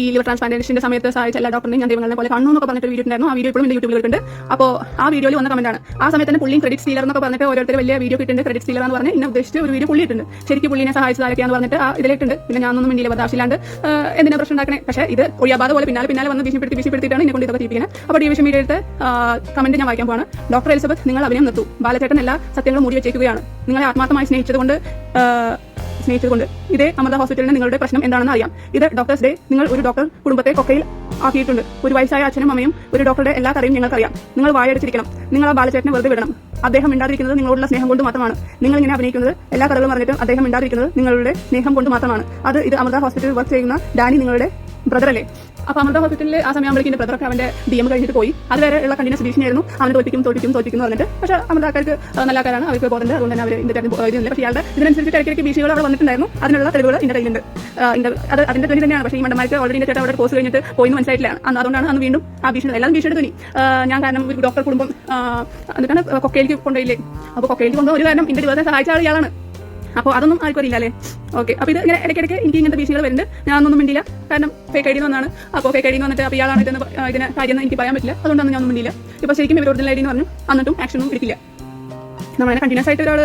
ഈ ലിവർ ട്രാൻസ്പ്ലാന്റേഷന്റെ സമയത്ത് സഹായിച്ച എല്ലാ ഡോക്ടറിനെയും ഞാൻ ദൈവങ്ങളെ പോലെ കാണുന്നു എന്നൊക്കെ പറഞ്ഞിട്ട് വീഡിയോ ഉണ്ടായിരുന്നു ആ വീഡിയോ ഇപ്പോഴും എന്റെ യൂട്യൂബിൽ ഉണ്ട് അപ്പോൾ ആ വീഡിയോയിൽ വന്ന കമന്റാണ് ആ സമയത്ത് തന്നെ പുള്ളിയും ക്രെഡിറ്റ് സ്റ്റീലർ എന്നൊക്കെ പറഞ്ഞിട്ട് ഓരോരുത്തർ വലിയ വീഡിയോ കിട്ടുന്നുണ്ട് ക്രെഡിറ്റ് സ്റ്റീലർ എന്ന് പറഞ്ഞ് എന്നെ ഉദ്ദേശിച്ച് ഒരു വീഡിയോ പുള്ളി ഇട്ടുണ്ട് ശരിക്കും പുള്ളിനെ സഹായിച്ചത് ആരൊക്കെയാന്ന് പറഞ്ഞിട്ട് ആ ഇതിലേക്കുണ്ട് പിന്നെ ഞാനൊന്നും മിണ്ടിയില്ല ബദാശിലാണ്ട് എന്തിനാ പ്രശ്നം ഉണ്ടാക്കണേ? പക്ഷേ ഇത് ഒഴിയാബാധ പോലെ പിന്നാലെ പിന്നാലെ വന്ന് ഭീഷണിപ്പെടുത്തി ഭീഷണിപ്പെടുത്തിയിട്ടാണ് എന്നെ കൊണ്ട് ഇതൊക്കെ ചെയ്യിപ്പിക്കുന്നത് അപ്പോൾ ഡിവിഷൻ മീഡിയയുടെ കമന്റ് ഞാൻ വായിക്കാൻ പോവാണ്. ഡോക്ടർ എലിസബത്ത് നിങ്ങൾ അഭിനയം നിർത്തൂ. ബാലചേട്ടൻ എല്ലാ സത്യങ്ങളും മൂടി വെച്ചേക്കുകയാണ് നിങ്ങളെ ആത്മാർത്ഥമായി സ്നേഹിച്ചതുകൊണ്ട് സ്നേഹിച്ചതുകൊണ്ട്. ഇതേ അമൃത ഹോസ്പിറ്റലിന് നിങ്ങളുടെ പ്രശ്നം എന്താണെന്ന് അറിയാം. ഇത് ഡോക്ടേഴ്സ് ഡേ നിങ്ങൾ ഒരു ഡോക്ടർ കുടുംബത്തെ കൊക്കയിൽ ആക്കിയിട്ടുണ്ട്. ഒരു വയസ്സായ അച്ഛനും അമ്മയും ഒരു ഡോക്ടറുടെ എല്ലാ കറിയും നിങ്ങൾക്കറിയാം. നിങ്ങൾ വായടിച്ചിരിക്കണം. നിങ്ങൾ ആ ബാലചേട്ടനെ വെറുതെ വിടണം. അദ്ദേഹം മിണ്ടാതിരിക്കുന്നത് നിങ്ങളോടുള്ള സ്നേഹം കൊണ്ട് മാത്രമാണ്. നിങ്ങൾ ഇങ്ങനെ അഭിനയിക്കുന്നത് എല്ലാ കഥകളും പറഞ്ഞിട്ടും അദ്ദേഹം മിണ്ടാതിരിക്കുന്നത് നിങ്ങളുടെ സ്നേഹം കൊണ്ട് മാത്രമാണ്. അത് ഇത് അമൃത ഹോസ്പിറ്റലിൽ വർക്ക് ചെയ്യുന്ന ഡാനി നിങ്ങളുടെ ബ്രദർ അല്ലേ അപ്പൊ അമൃത ഹോസ്പിറ്റലിൽ ആ സമയമാകുമ്പോഴേക്കും എന്റെ ബ്രദറൊക്കെ അവന്റെ ഡി എം കഴിഞ്ഞിട്ട് പോയി. അതുവരെ ഉള്ള കണ്ടിന്യൂസ് ഭീഷണിയായിരുന്നു അവനെ തോൽപ്പിക്കും തോൽപ്പിക്കും തോൽപ്പിക്കും എന്ന് പറഞ്ഞിട്ട്. പക്ഷേ അമൃത ആൾക്കാർക്ക് നല്ല ആൾക്കാരാണ്. അവർക്ക് പോകുന്നുണ്ട് അതുകൊണ്ട് തന്നെ അവർ ഇതിന്റെ ഇതില്ല പക്ഷേ ഇയാളുടെ ഇതിനനുസരിച്ച് ഇടയ്ക്കിടയ്ക്ക് ഭീഷണികൾ അവിടെ വന്നിട്ടുണ്ടായിരുന്നു. അതിനുള്ള തെളിവുകൾ എന്റെ കയ്യിലുണ്ട്. അത് അതിന്റെ തന്നെ തന്നെയാണ്. പക്ഷേ ഈ മണ്ടമാർക്ക് ഓൾറെഡി എന്റെ ചേട്ടൻ അവിടെ കോഴ്സ് കഴിഞ്ഞിട്ട് പോയി എന്ന് മനസ്സിലായിട്ടില്ല അതുകൊണ്ടാണ് അന്ന് വീണ്ടും ആ ഭീഷണി എല്ലാം ഭീഷണി തുണി ഞാൻ കാരണം ഒരു ഡോക്ടർ കുടുംബം എന്നിട്ടാണ് കൊക്കയിലേക്ക് കൊണ്ടുപോയില്ലേ? അപ്പോൾ കൊക്കയിലേക്ക് കൊണ്ടുപോയി ഒരു കാരണം ഇന്റെ ദിവസം സഹായിച്ച ആൾ അപ്പോൾ അതൊന്നും ആർക്കും അറിയില്ല അല്ലേ? ഓക്കെ അപ്പോൾ ഇത് ഇങ്ങനെ ഇടയ്ക്കിടയ്ക്ക് എനിക്ക് ഇങ്ങനത്തെ ഭീഷണികൾ വരുന്നുണ്ട്. ഞാനൊന്നും മിണ്ടില്ല കാരണം ഫേക്ക് ഐ ഡി വന്നാണ്. അപ്പോൾ ഫേക്ക് ഐഡി വന്നിട്ട് അപ്പോൾ ഇയാളാണ് ഇതെന്ന് ഇതിന് കാര്യം എനിക്ക് പറയാൻ പറ്റില്ല. അതുകൊണ്ടാണ് ഞാനൊന്നും മിണ്ടില്ല ഇപ്പോൾ ശരിക്കും ഇവർ ഒറിജിനൽ ഐഡി എന്ന് പറഞ്ഞു എന്നിട്ടും ആക്ഷനൊന്നും എടുക്കില്ല. നമ്മളെ കണ്ടിന്യൂസ് ആയിട്ട് ഒരാൾ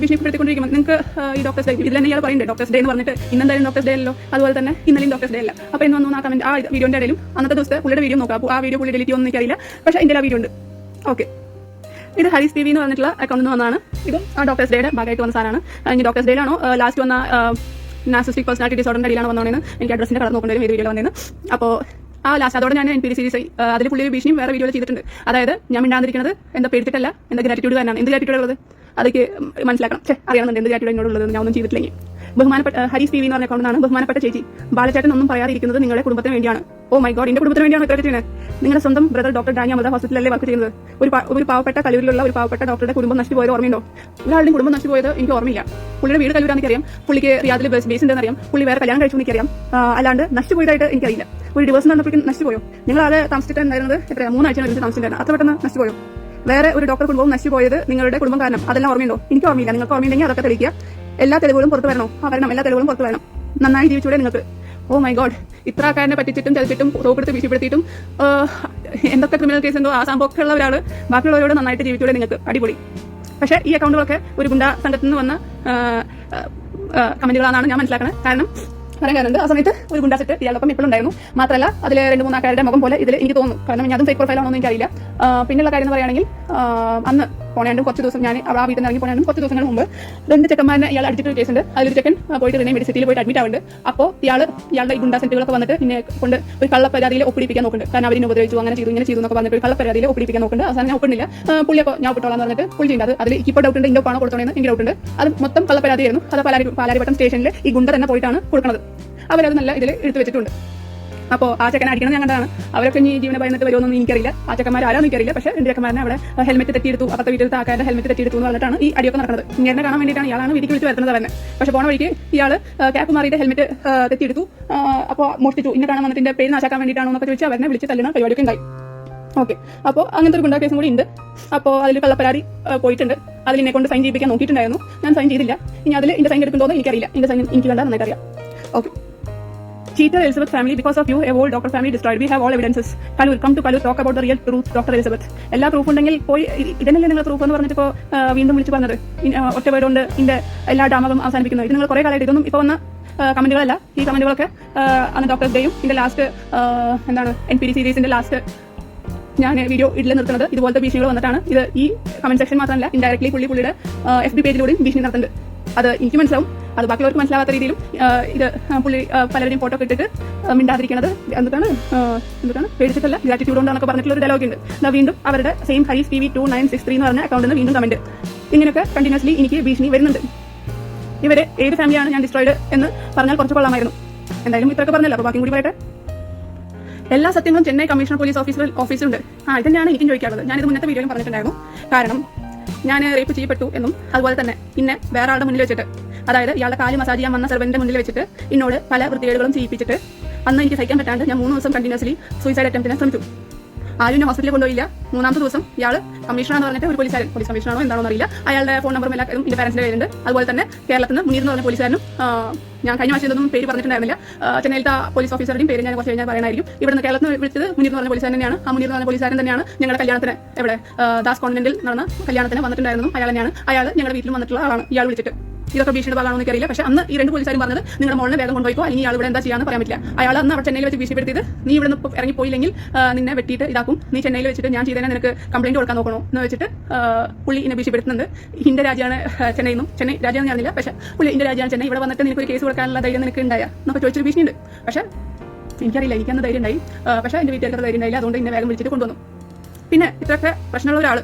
ഭീഷണിപ്പെടുത്തിക്കൊണ്ടിരിക്കുമ്പോൾ നിങ്ങൾക്ക് ഈ ഡോക്ടേഴ്സ് ഡേ ഇതിൽ തന്നെ ഇയാൾ പറയുന്നുണ്ട് ഡോക്ടേഴ്സ് ഡേ എന്ന് പറഞ്ഞിട്ട് ഇന്നെന്തായാലും ഡോക്ടേഴ്സ് ഡേ അല്ലോ അതുപോലെ തന്നെ ഇന്നലെയും ഡോക്ടേഴ്സ് ഡേ അല്ല. അപ്പോൾ ഇന്ന് വന്നു ആ കമന്റ് ആ വീഡിയോന്റെ ഇടയിലും അന്നത്തെ ദിവസത്തെ പുള്ളിയുടെ വീഡിയോ നോക്കാം. അപ്പോൾ ആ വീഡിയോ പുള്ളി ഡിലീറ്റ് ഒന്നും എനിക്കറിയില്ല. പക്ഷേ എന്റെ ആ വീഡിയോ ഉണ്ട്. ഓക്കെ ഇത് ഹരീസ് വി എന്ന് പറഞ്ഞിട്ടുള്ള അക്കൗണ്ടിൽ നിന്ന് വന്നതാണ്. ഇത് ഡോക്ടേഴ്സ് ഡേയുടെ ഭാഗമായിട്ട് വന്ന സാധനമാണ്. ഇനി ഡോക്ടേഴ്സ് ഡേയിലാണോ ലാസ്റ്റ് വന്ന നാസിസ്റ്റിക് പേഴ്സണാലിറ്റി ഡിസോർഡറിന്റെ അടിയിലാണ് വന്നതാണ് എനിക്ക് അഡ്രസ്സിന്റെ കടന്ന് നോക്കേണ്ടി ഒരു വീഡിയോയിൽ വന്നതെന്ന് അപ്പോൾ ആ ലാസ്റ്റ് അതോടെ ഞാൻ എൻ പി സീരീസ് അതിൽ പുള്ളി ഭീഷണിയും വേറെ വീഡിയോയിൽ ചെയ്തിട്ടുണ്ട്. അതായത് ഞാൻ മിണ്ടാതിരിക്കുന്നത് എന്താ പേടിച്ചിട്ടല്ല എന്താ ഗ്രാറ്റിറ്റ്യൂഡ് തന്നെയാണ് എന്ത് ഗ്രാറ്റിറ്റ്യൂഡ് ഉള്ളത്? അതൊക്കെ മനസ്സിലാക്കണം. ചേ അറിയണമെന്നുണ്ട് എന്ത് ഗ്രാറ്റിറ്റ്യൂഡ് ഉള്ളത് ഞാൻ ഒന്നും ചെയ്തിട്ടില്ലെങ്കിൽ. ബഹുമാനപ്പെട്ട ഹരീസ് ടി വി എന്ന് പറഞ്ഞ അക്കൗണ്ടാണ് ബഹുമാനപ്പെട്ട ചേച്ചി ബാലചേട്ടൻ ഒന്നും പറയാതിരിക്കുന്നത് നിങ്ങളുടെ കുടുംബത്തിന് വേണ്ടിയാണ്. ഓ മൈ ഗോഡ് എന്റെ കുടുംബത്തിന് വേണ്ടിയാണ് ഇത്രയൊക്കെ ചെയ്യുന്നത്. നിങ്ങളുടെ സ്വന്തം ബ്രദർ ഡോക്ടർ ഡാനി അമൃത ഹോസ്പിറ്റലല്ലേ വർക്ക് ചെയ്യുന്നത്? ഒരു ഒരു പാവപ്പെട്ട കലൂരിലുള്ള ഒരു പാവപ്പെട്ട ഡോക്ടറുടെ കുടുംബം നശിച്ചു പോയത് ഓർമ്മയുണ്ടോ? ഒരാളുടെയും കുടുംബം നശിച്ചു പോയത് എനിക്ക് ഓർമ്മയില്ല. പുള്ളിയുടെ വീട് കലൂരാന്ന് എനിക്കറിയാം. പുള്ളിക്ക് റിയാദിൽ ബേസ് ബേസ് ഉണ്ടെന്ന് അറിയാം. പുള്ളി വേറെ കല്യാണം കഴിച്ചു എനിക്കറിയാം. അല്ലാണ്ട് അല്ലാണ്ട് നഷ്ടപോയതായിട്ട് എനിക്കറിയില്ല. ഒരു ഡിവേഴ്സ് നടന്നപ്പോഴേക്കും നഷ്ടപോയോ നിങ്ങൾ ആകെ താമസിച്ചിട്ടുണ്ടായിരുന്നത് എത്ര മൂന്നാഴ്ച താമസിച്ചിട്ടുണ്ടായിരുന്നു അത്ര പെട്ടെന്ന് നഷ്ടപോയോ വേറെ ഒരു ഡോക്ടർ കുടുംബവും നഷ്ടപോയത് നിങ്ങളുടെ കുടുംബം കാരണം. അതെല്ലാം ഓർമ്മയുണ്ടോ? എനിക്ക് ഓർമ്മയില്ല. നിങ്ങൾക്ക് ഓർമ്മയുണ്ടെങ്കിൽ അതൊക്കെ തെളിയിക്കുക. എല്ലാ തെളിവുകളും പുറത്ത് വരണോ. ആ വരണം. എല്ലാ തെളിവുകളും പുറത്ത് വരണം. നന്നായി ജീവിച്ചൂടെ നിങ്ങൾക്ക്. ഓ മൈ ഗോഡ് ഇത്ര ആൾക്കാരനെ പറ്റിച്ചിട്ടും ചതിച്ചിട്ടും തോക്കെടുത്ത് ഭീഷണിപ്പെടുത്തിയിട്ടും എന്തൊക്കെ ക്രിമിനൽ കേസ് എന്തോ ആ സംഭവമൊക്കെ ഉള്ള ഒരാൾ ബാക്കിയുള്ളവരോട് നന്നായിട്ട് ജീവിച്ചൂടെ നിങ്ങൾക്ക്. അടിപൊളി. പക്ഷേ ഈ അക്കൗണ്ടുകളൊക്കെ ഒരു ഗുണ്ട സംഘത്തിൽ നിന്ന് വന്ന കമന്റുകളാണെന്നാണ് ഞാൻ മനസ്സിലാക്കുന്നത് കാരണം പറയാൻ ആ സമയത്ത് ഒരു ഗുണ്ടാ സെറ്റ് ഇയാളൊപ്പം ഇപ്പോഴും ഉണ്ടായിരുന്നു. മാത്രമല്ല അതിൽ രണ്ട് മൂന്ന് ആൾക്കാരുടെ മുഖം പോലെ ഇതിൽ എനിക്ക് തോന്നുന്നു. കാരണം ഞാൻ അതും ഫേക്ക് പ്രൊഫൈലാണോ എന്ന് എനിക്കറിയില്ല. പിന്നെയുള്ള കാര്യം എന്ന് പറയുകയാണെങ്കിൽ അന്ന് പോണേണ്ടും കുറച്ച് ദിവസം ഞാൻ ആ വീട്ടിൽ നിന്ന് ഇറങ്ങി പോണേണ്ടും കുറച്ച് ദിവസങ്ങൾ മുമ്പ് രണ്ട് ചെക്കന്മാരെ ഇയാൾ അടിച്ചിട്ട് കേസുണ്ട് അതിലൊരു ചെക്കൻ പോയിട്ട് റിനെ മെഡിസിറ്റിയിൽ പോയിട്ട് അഡ്മിറ്റ് ആവുന്നുണ്ട്. അപ്പോൾ ഇയാൾ ഇയാളുടെ ഗുണ്ടാ സെറ്റുകളൊക്കെ വന്നിട്ട് പിന്നെ കൊണ്ട് ഒരു കള്ളപ്പരാതിയിൽ ഒപ്പിടിപ്പിക്കാൻ നോക്കുന്നുണ്ട്. കാരണം അവരിനെ ഉപദ്രവിച്ചു അങ്ങനെ ചെയ്തു ഇങ്ങനെ ചെയ്തു എന്നൊക്കെ പറഞ്ഞിട്ട് ഒരു കള്ളപ്പരാതിയിൽ ഒപ്പിടിപ്പിക്കാൻ നോക്കുന്നുണ്ട്. അവസാനം ഞാൻ ഒപ്പിടില്ല അപ്പോൾ ഞാൻ ഒപ്പിട്ടോളാം എന്ന് പറഞ്ഞിട്ട് പുള്ളി ചെയ്യുന്നത് അതിൽ ഇപ്പോൾ ഡൗട്ട് ഉണ്ട് ഇന്റെ പണം കൊടുത്തോണെന്ന് എനിക്ക് ഡൗട്ട് ഉണ്ട്. അത് മൊത്തം കള്ളപ്പരാതിയായിരുന്നു. അത് പാലാരി പാലാരിവട്ടം സ്റ്റേഷനിൽ ഈ ഗുണ്ട തന്നെ പോയിട്ടാണ് കൊടുക്കുന്നത് അവരത് നല്ല ഇതിൽ എടുത്തു വെച്ചിട്ടുണ്ട്. അപ്പോൾ ആ ചെക്കനെ അടിക്കണം ഞാൻ കണ്ടതാണ് അവരൊക്കെ ഇനി ജീവനെ ഭയന്നിട്ട് വരുമെന്നൊന്നും എനിക്കറിയില്ല. ആ ചെക്കന്മാർ ആരാന്ന് എനിക്കറിയില്ല. പക്ഷേ രണ്ട് ചെക്കന്മാരനെ അവിടെ ഹെൽമെറ്റ് തെറ്റിയെടുത്തു. അപ്പത്തെ വീട്ടിലത്തെ ആക്കാരുടെ ഹെൽമെറ്റ് തെറ്റിയെടുത്തു എന്ന് പറഞ്ഞിട്ടാണ് ഈ അടിയൊക്കെ നടക്കുന്നത്. ഇങ്ങനെ കാണാൻ വേണ്ടിയിട്ടാണ് ഇയാളാണ് വീട്ടിൽ വിളിച്ച് വരുന്നത് തന്നെ പക്ഷേ പോണ വഴിക്ക് ഇയാൾ ക്യാപ്പ് മാറിയിട്ട് ഹെൽമെറ്റ് തെറ്റിയെടുത്തു. അപ്പോൾ മോഷ്ടിച്ചു. ഇന്നെ കാണാൻ വന്നിട്ട് പേര് നാശാക്കാൻ വേണ്ടിയിട്ടാണോ എന്നൊക്കെ ചോദിച്ചാൽ അവരെ വിളിച്ച് തല്ലുന്ന പരിപാടിയൊക്കെ ഉണ്ടായി. ഓക്കെ അപ്പോൾ അങ്ങനത്തെ ഒരു ഗുണ്ടാ കേസും കൂടി ഉണ്ട്. അപ്പോൾ അതിൽ കള്ളപ്പരാതി പോയിട്ടുണ്ട്. അതിൽ എന്നെ കൊണ്ട് സൈൻ ചെയ്യിപ്പിക്കാൻ നോക്കിയിട്ടുണ്ടായിരുന്നു. ഞാൻ സൈൻ ചെയ്തില്ല. ഇനി അതിൽ എന്റെ സൈൻ എടുക്കുന്നുണ്ടോ എന്ന് എനിക്കറിയില്ല. എന്റെ സൈൻ എനിക്ക് കണ്ടാൽ നന്നായിട്ട് അറിയാം okay Cheater Elizabeth family, because of you, a whole doctor family destroyed. We have all evidences. Kalur, come to Kalur, talk about the real truth, Dr. Elizabeth. എല്ലാ പ്രൂഫ് ഉണ്ടെങ്കിൽ പോയി ഇതിനല്ലേ നിങ്ങൾ പ്രൂഫ് എന്ന് പറഞ്ഞിട്ട് ഇപ്പോൾ വീണ്ടും വിളിച്ച് പറഞ്ഞത് ഒറ്റ വേർഡ് കൊണ്ട് ഇതിന്റെ എല്ലാ ഡാമകളും അവസാനിപ്പിക്കുന്നത് ഇത് നിങ്ങൾ കുറെ കാലമായിട്ട് ഇതൊന്നും ഇപ്പോൾ വന്ന കമന്റുകളല്ല ഈ കമന്റുകളൊക്കെ അന്ന് ഡോക്ടർ ഡേയും ഇതിന്റെ ലാസ്റ്റ് എന്താണ് എൻ പി ഡി സീരീസിന്റെ ലാസ്റ്റ് ഞാൻ വീഡിയോ ഇടിൽ നിർത്തുന്നത് ഇതുപോലത്തെ ഭീഷണികൾ വന്നിട്ടാണ് ഇത് ഈ കമന്റ് സെക്ഷൻ മാത്രമല്ല ഇൻഡയറക്ട്ലി പുള്ളി പുള്ളിയുടെ എഫ് ബി പേജിലൂടെയും ഭീഷണി നടത്തുന്നുണ്ട് അത് എനിക്ക് മനസ്സിലാവും അത് ബാക്കിയുള്ളവർക്ക് മനസ്സിലാവാത്ത രീതിയിലും ഇത് പുള്ളി പലരുടെയും ഫോട്ടോ ഒക്കെ ഇട്ടിട്ട് മിണ്ടാതിരിക്കണത് എന്തൊക്കെയാണ് എന്താണ് പേടിച്ചിട്ടല്ല ഗ്രാറ്റിറ്റ്യൂഡ് കൊണ്ടാണൊക്കെ പറഞ്ഞിട്ടുള്ള ഒരു ഡയലോഗ് ഉണ്ട്. വീണ്ടും അവരുടെ same Harees T V two nine six three എന്ന് പറഞ്ഞ അക്കൗണ്ടിൽ നിന്ന് വീണ്ടും കമന്റ് ഇങ്ങനെയൊക്കെ കണ്ടിന്യൂസ്ലി എനിക്ക് ഭീഷണി വരുന്നുണ്ട്. ഇവരെ ഏത് ഫാമിലിയാണ് ഞാൻ ഡിസ്ട്രോയിഡ് എന്ന് പറഞ്ഞാൽ കുറച്ച് കൊള്ളാമായിരുന്നു. എന്തായാലും ഇത്രയൊക്കെ പറഞ്ഞല്ലോ അപ്പോൾ ബാക്കി കൂടി പറയട്ടെ. എല്ലാ സത്യങ്ങളും ചെന്നൈ കമ്മീഷണർ പോലീസ് ഓഫീസിൽ ഓഫീസുണ്ട് ആ ഇത് എനിക്കും ചോദിക്കാറുള്ളത്. ഞാനിത് മുന്നത്തെ വീഡിയോയിലും പറഞ്ഞിട്ടുണ്ടായിരുന്നു. കാരണം ഞാൻ റേപ്പ് ചെയ്യപ്പെട്ടു എന്നും അതുപോലെ തന്നെ പിന്നെ വേറെ ആളുടെ മുന്നിൽ വെച്ചിട്ട് അതായത് ഇയാളുടെ കാൽ മസാജ് ചെയ്യാൻ വന്ന സെർവന്റിന്റെ മുന്നിൽ വെച്ചിട്ട് എന്നോട് പല വൃത്തികേടുകളും ചെയ്യിപ്പിച്ചിട്ട് അന്ന് എനിക്ക് സഹിക്കാൻ പറ്റാണ്ട് ഞാൻ മൂന്ന് ദിവസം കണ്ടിന്യൂസ്ലി സൂയിസൈഡ് അറ്റംപ്റ്റിനെ ശ്രമിച്ചു. ആരും ഹോസ്പിറ്റലിൽ കൊണ്ടുപോയില്ല. മൂന്നാമത്തെ ദിവസം ഇയാൾ കമ്മീഷണർ എന്ന് പറഞ്ഞിട്ട് ഒരു പോലീസുകാരൻ പോലീസ് കമ്മീഷണറോ എന്താണോ അറിയില്ല അയാളുടെ ഫോൺ നമ്പറും എല്ലാ എന്റെ പാരന്റിന്റെ പേരുണ്ട്. അതുപോലെ തന്നെ കേരളത്തിൽ നിന്ന് മുനീർ എന്ന് പറഞ്ഞ പോലീസുകാരനും ഞാൻ കഴിഞ്ഞ വർഷം ഇതൊന്നും പേര് പറഞ്ഞിട്ടുണ്ടായിരുന്നില്ല. ചെന്നൈയിലത്തെ പോലീസ് ഓഫീസറുടെയും പേര് ഞാൻ കുറച്ച് കഴിഞ്ഞാൽ പറയണമായിരിക്കും. ഇവിടുന്ന് കേരളത്തിൽ നിന്ന് വിളിച്ചത് മുനീർ എന്ന് പറഞ്ഞ പോലീസുകാരൻ തന്നെയാണ്. ആ മുനീർ എന്ന് പറഞ്ഞ പോലീസുകാരൻ തന്നെയാണ് ഞങ്ങളുടെ കല്യാണത്തിന് എവിടെ ദാസ് കോൺവെന്റിൽ നടന്ന കല്യാണത്തിന് വന്നിട്ടുണ്ടായിരുന്നു അയാൾ തന്നെയാണ്. അയാൾ ഞങ്ങളുടെ വീട്ടിൽ വന്നിട്ടുള്ള ആളാണ് ഇയാൾ വിളിച്ചിട്ട്. ഇതൊക്കെ ഭീഷണി ഭാഗമാണെന്ന് എനിക്കറിയില്ല. പക്ഷേ അന്ന് ഈ രണ്ട് പോലീസുകാരും പറഞ്ഞത് നിങ്ങളുടെ മോളിനെ വേഗം കൊണ്ടുപോയിക്കോ അല്ലെങ്കിൽ ഇയാൾ ഇവിടെ എന്താ ചെയ്യാന്ന് പറയാൻ പറ്റില്ല. അയാൾ അന്ന് അവിടെ ചെന്നൈയിൽ വെച്ച് ഭീഷണിപ്പെടുത്തിയത് നീ ഇവിടെ നിന്ന് ഇറങ്ങി പോയില്ലെങ്കിൽ നിന്നെ വെട്ടിയിട്ട് ഇതാക്കും. നീ ചെന്നൈയിൽ വെച്ചിട്ട് ഞാൻ ചെയ്തതിനെ നിനക്ക് കംപ്ലൈന്റ് കൊടുക്കാൻ നോക്കണോ? എന്ന് വെച്ചിട്ട് പുള്ളി എന്നെ ഭീഷണിപ്പെടുത്തുന്നുണ്ട്. ഇന്ത്യ രാജ്യമാണ് ചെന്നൈ നിന്നും. ചെന്നൈ രാജ്യം അറിയില്ല പക്ഷേ പുള്ളി ഇന്ത്യ രാജ്യമാണ് ചെന്നൈ. ഇവിടെ വന്നിട്ട് നിനക്ക് ഒരു കേസ് കൊടുക്കാനുള്ള ധൈര്യം നിനക്ക് ഉണ്ടായ? എന്നൊക്കെ ചോദിച്ചൊരു ഭീഷണിയുണ്ട്. പക്ഷേ എനിക്കറിയില്ല എനിക്കന്ന് ധൈര്യം ഉണ്ടായി. പക്ഷേ എന്റെ വീട്ടുകാർക്ക് ധൈര്യം ഉണ്ടായില്ല. അതുകൊണ്ട് എന്നെ വേഗം വിളിച്ചിട്ട് കൊണ്ടുവന്നു. പിന്നെ ഇത്രയൊക്കെ പ്രശ്നമുള്ള ഒരാൾ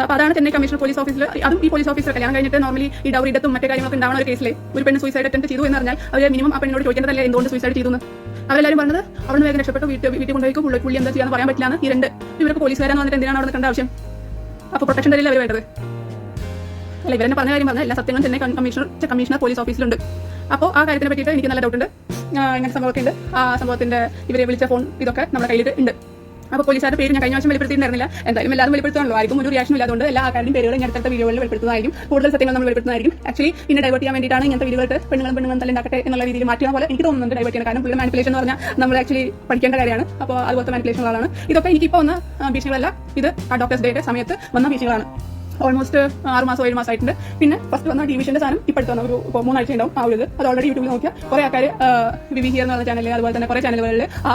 അപ്പോൾ അതാണ് ചെന്നൈ കമ്മീഷണർ പോലീസ് ഓഫീസിൽ അതും ഈ പോലീസ് ഓഫീസർ കല്യാണം കഴിഞ്ഞിട്ട് നോർമലി ഈ ഡൗറി ഇടത്തും മറ്റേ കാര്യങ്ങളൊക്കെ ഉണ്ടാവുന്ന ഒരു കേസിലെ ഒരു പെണ്ണ് സൂയിസൈഡ് അറ്റംപ്റ്റ് ചെയ്തു എന്ന് പറഞ്ഞാൽ അവർ മിനിമം ആ പെണ്ണിനോട് ചോദിക്കേണ്ടതല്ലേ എന്തുകൊണ്ട് സൂയിസൈഡ് ചെയ്തു എന്ന്? അവരെല്ലാവരും പറഞ്ഞത് അവിടെ വേഗം രക്ഷപ്പെട്ടു. വീട്ടിൽ വീട്ടിൽ കൊണ്ടുപോയി പുള്ളി എന്താ ചെയ്യാന്ന് പറയാൻ പറ്റില്ല ഈ രണ്ട്. ഇവർക്ക് പോലീസുകാരെന്ന് വന്നിട്ട് എന്തിനാണ് അവിടെ കണ്ട ആവശ്യം? അപ്പോൾ പ്രൊട്ടക്ഷൻ തരില്ല അവർ വേണ്ടത്? അല്ല ഇവരെന്നെ പറഞ്ഞ കാര്യം പറഞ്ഞ എല്ലാ സത്യങ്ങളും ചെന്നൈ കമ്മീഷണർ കമ്മീഷണർ പോലീസ് ഓഫീസിലുണ്ട് അപ്പോൾ ആ കാര്യത്തിനെ പറ്റിയിട്ട് എനിക്ക് നല്ല ഡൗട്ട് ഉണ്ട്. ഇങ്ങനെ സംഭവമൊക്കെ ഉണ്ട്. ആ സംഭവത്തിന്റെ ഇവരെ വിളിച്ച ഫോൺ ഇതൊക്കെ നമ്മുടെ കയ്യിൽ ഉണ്ട്. അപ്പോൾ പോലീസുകാരുടെ പേര് ഞാൻ കഴിഞ്ഞ വർഷം വെളിപ്പെടുത്തിയിരുന്നില്ല എന്തായാലും എല്ലാവരും വെളിപ്പെടുത്താണല്ലോ ആർക്കും ഒരു റിയാക്ഷൻ ഇല്ലാതുകൊണ്ട് എല്ലാ ആൾക്കാരുടെയും പേരുകൾ ഇങ്ങനത്തെ അടുത്ത വീഡിയോകളിൽ വെളിപ്പെടുത്തുന്നതായിരിക്കും. കൂടുതൽ സത്യങ്ങൾ നമ്മൾ വെളിപ്പെടുത്തുന്നതായിരിക്കും. ആക്ച്വലി പിന്നെ ഡൈവേർട്ട് ചെയ്യാൻ വേണ്ടിയിട്ടാണ് ഇങ്ങനത്തെ വീഡിയോയിട്ട് പെണ്ണുങ്ങളും പെണ്ണുങ്ങളും ഉണ്ടാക്കട്ടെ എന്നുള്ള രീതിയിൽ മാറ്റിയ പോലെ എനിക്ക് തോന്നുന്നുണ്ട് ഡൈവേർട്ട് ചെയ്യാൻ. കാരണം പുള്ളി മാനിപ്പുലേഷൻ എന്ന് പറഞ്ഞാൽ നമ്മൾ ആക്ച്വലി പഠിക്കേണ്ട കാര്യമാണ്. അപ്പോൾ അതുപോലത്തെ മാനിപ്പുലേഷനുകളാണ് ഇതൊക്കെ എനിക്കിപ്പോൾ വന്ന ഭീഷണികളല്ല. ഇത് ആ ഡോക്ടേഴ്സ് ഡേയുടെ സമയത്ത് വന്ന ഭീഷണികളാണ്. ഓൾമോസ്റ്റ് ആറ് മാസം ഏഴ് മാസമായിട്ടുണ്ട്. പിന്നെ ഫസ്റ്റ് വന്ന ഡിവിഷന്റെ സാധനം ഇപ്പോൾ ഇപ്പോഴത്തെ വന്ന ഒരു മൂന്നാഴ്ച ഉണ്ടാവും ആ ഒരു ഇത്. അത് ഓൾറെഡി യൂട്യൂബിൽ നോക്കിയാൽ കുറേ ആൾക്കാർ വിവി ഹിയർ എന്ന് പറഞ്ഞ ചാനലിൽ അതുപോലെ തന്നെ കുറേ ചാനലുകളിൽ ആ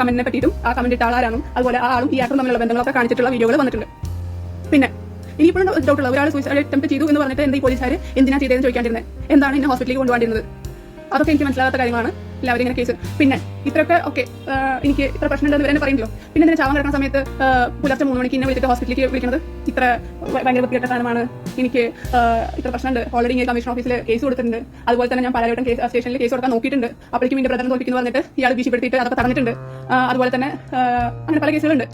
കമന്റിനെ പറ്റിയിട്ടും ആ കമന്റ് ഇട്ട ആളാരാണ് അതുപോലെ ആ ആളും ഈ ആക്ടറും തമ്മിലുള്ള ബന്ധങ്ങളൊക്കെ കാണിച്ചിട്ടുള്ള വീഡിയോകൾ വന്നിട്ടുണ്ട്. പിന്നെ ഇനിയിപ്പോഴും ഡൗട്ടുള്ള ഒരാൾ സൂയിസൈഡ് അറ്റംപ്റ്റ് ചെയ്തു എന്ന് പറഞ്ഞിട്ട് എന്താ ഈ പോലീസുകാർ എന്തിനാ ചെയ്തതെന്ന് ചോദിക്കാണ്ടിരുന്നത് എന്താണ് എന്നെ ഹോസ്പിറ്റലിൽ കൊണ്ടുപോകേണ്ടിരുന്നത്? അതൊക്കെ എനിക്ക് മനസ്സിലാകാത്ത കാര്യങ്ങളാണ് എല്ലാവരും ഇങ്ങനെ കേസ് പിന്നെ ഇത്രയൊക്കെ ഓക്കെ എനിക്ക് ഇത്ര പ്രശ്നം ഉണ്ടെന്ന് ഇവരെന്നെ പറയുമല്ലോ പിന്നെ ഇതിന് ചാവാൻ കിടക്കുന്ന സമയത്ത് പുലർച്ചെ മൂന്ന് മണിക്ക് എന്നെ വിളിച്ചിട്ട് ഹോസ്പിറ്റലിലേക്ക് വിളിക്കുന്നത് ഇത്ര ഭയങ്കര വൃത്തികെട്ട സാധനമാണ്. എനിക്ക് ഇത്ര പ്രശ്നമുണ്ട്. ഓൾറെഡി ഞാൻ കമ്മീഷൻ ഓഫീസിൽ കേസ് കൊടുത്തിട്ടുണ്ട്. അതുപോലെ തന്നെ ഞാൻ പലവട്ടം കേസ് സ്റ്റേഷനിൽ കേസ് കൊടുക്കാൻ നോക്കിയിട്ടുണ്ട്. അപ്പോഴേക്കും എന്റെ ബ്രദറിനെ തോൽപ്പിക്കുന്നു പറഞ്ഞിട്ട് ഇയാൾ ഭീഷണിപ്പെടുത്തിയിട്ട് അതൊക്കെ പറഞ്ഞിട്ടുണ്ട് അതുപോലെ തന്നെ അങ്ങനെ പല കേസുകളുണ്ട്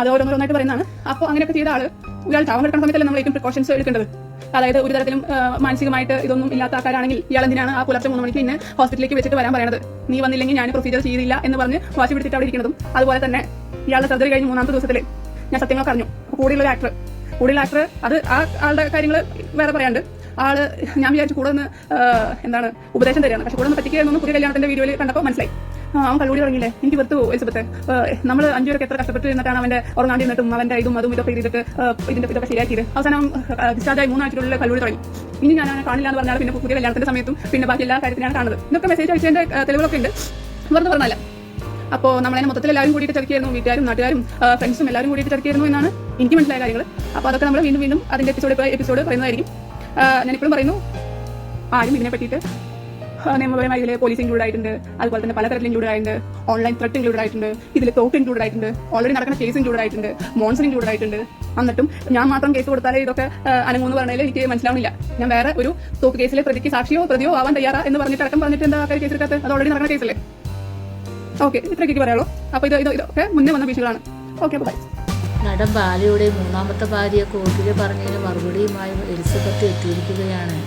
അത് ഓരോന്നോരോന്നായിട്ട് പറയുന്നതാണ്. അപ്പോൾ അങ്ങനെയൊക്കെ ചെയ്ത ആൾ ഒരാൾ ചാവം കിടക്കുന്ന സമയത്തല്ലേ നമ്മൾ ഏറ്റവും പ്രിക്കോഷൻസ് എടുക്കേണ്ടത്? അതായത് ഒരു തരത്തിലും മാനസികമായിട്ട് ഇതൊന്നും ഇല്ലാത്ത ആൾക്കാരാണെങ്കിൽ ഇയാൾ എന്തിനാണ് ആ പുലർച്ചെ മൂന്ന് മണിക്ക് പിന്നെ ഹോസ്പിറ്റലിലേക്ക് വെച്ചിട്ട് വരാൻ പറയുന്നത് നീ വന്നില്ലെങ്കിൽ ഞാൻ പ്രൊസീജിയർ ചെയ്തില്ല എന്ന് പറഞ്ഞ് വാശി പിടിച്ചിട്ട് അവിടെ ഇരിക്കുന്നതും. അതുപോലെ തന്നെ ഇയാളുടെ സർജറി കഴിഞ്ഞ് മൂന്നാമത്തെ ദിവസത്തിൽ ഞാൻ സത്യങ്ങളൊക്കെ അറിഞ്ഞു കൂടെയുള്ള ആക്ടർ കൂടെയുള്ള ആക്ടർ അത് ആ ആളുടെ കാര്യങ്ങൾ വേറെ പറയാണ്ട് ആൾ ഞാൻ വിചാരിച്ചു കൂടെ ഒന്ന് എന്താണ് ഉപദേശം തരികയാണ്. പക്ഷെ കൂടെ ഒന്ന് പറ്റിക്കുകയെന്നൊന്നും പുതിയ കല്യാണത്തിന്റെ വീഡിയോയിൽ കണ്ടപ്പോൾ മനസ്സിലായി. അവൻ കള്ളൂടി തുടങ്ങിയില്ലേ? എനിക്ക് വെറുത്തു എലിസബത്ത്. നമ്മൾ അഞ്ചുപേരൊക്കെ എത്ര കഷ്ടപ്പെട്ട് എന്നിട്ടാണ് അവന്റെ ഉറങ്ങാണ്ടി നിന്നിട്ടും അവന്റെ ഇതും അതും ഇതൊക്കെ ചെയ്തിട്ട് ഇതിന്റെ ഇതൊക്കെ ശരിയാക്കിയത്. അവസാനം ഡിസ്ചാർജായി മൂന്നാഴ്ചയുള്ള കള്ളൂടി തുടങ്ങി. ഇനി ഞാൻ അവനെ കാണില്ല എന്ന് പറഞ്ഞാൽ പിന്നെ പുതിയ കല്യാണത്തിന്റെ സമയത്തും പിന്നെ ബാക്കി എല്ലാ കാര്യത്തിനാണ് കാണുന്നത്. ഇതൊക്കെ മെസ്സേജ് അയച്ചതിന്റെ തെളിവുകളൊക്കെ ഉണ്ട്. വെറുതെ പറഞ്ഞല്ല. അപ്പോൾ നമ്മളതിനെ മൊത്തത്തിൽ എല്ലാവരും കൂടിയിട്ട് ചതിക്കായിരുന്നു വീട്ടുകാരും നാട്ടുകാരും ഫ്രണ്ട്സും എല്ലാവരും കൂടിയിട്ട് ചതിക്കായിരുന്നു എന്നാണ് എനിക്ക് മനസ്സിലായ കാര്യങ്ങൾ അപ്പോൾ അതൊക്കെ നമ്മൾ വീണ്ടും വീണ്ടും അതിന്റെ എപ്പിസോഡ് എപ്പിസോഡ് പറയുന്നതായിരിക്കും. ഞാനിപ്പോഴും പറയുന്നു ആരും ഇതിനെ പറ്റിയിട്ട് നിയമപരമായി ഇതിൽ പോലീസ് ഇൻക്ലൂഡ് ആയിട്ടുണ്ട്. അതുപോലെ തന്നെ പലതരത്തിൽ ഇൻക്ലൂഡ് ആയിട്ടുണ്ട്. ഓൺലൈൻ ത്രെട്ട് ഇൻക്ലൂഡ് ആയിട്ടുണ്ട്. ഇതിൽ തോക്ക് ഇൻക്ലൂഡ് ആയിട്ടുണ്ട്. ഓൾറെഡി നടക്കുന്ന കേസ് ഇൻക്ലൂഡ് ആയിട്ടുണ്ട്. മോൺസൺ ഇൻക്ലൂഡ് ആയിട്ടുണ്ട്. എന്നിട്ടും ഞാൻ മാത്രം കേസ് കൊടുത്താലേ ഇതൊക്കെ അനങ്ങൂന്ന് പറഞ്ഞാൽ എനിക്ക് മനസ്സിലാവുന്നില്ല ഞാൻ വേറെ ഒരു തോക്ക് കേസിലെ പ്രതിക്ക് സാക്ഷിയോ പ്രതിയോ ആവാൻ തയ്യാറാ എന്ന് പറഞ്ഞിട്ട് അടക്കം പറഞ്ഞിട്ട് എന്താ കേസ് എടുക്കാത്തത് അത് ഓൾറെഡി നടക്കുന്ന കേസല്ലേ ഓക്കെ ഇത്രയ്ക്ക് പറയാമോ അപ്പോൾ ഇത് ഇത് ഇതൊക്കെ മുന്നേ വന്ന ഭീഷണികളാണ് ഓക്കെ ബൈ നടൻ ബാലയുടെ മൂന്നാമത്തെ ഭാര്യ കോർട്ടിൽ പറഞ്ഞതിന് മറുപടിയുമായി എലിസബത്ത് എത്തിയിരിക്കുകയാണ്.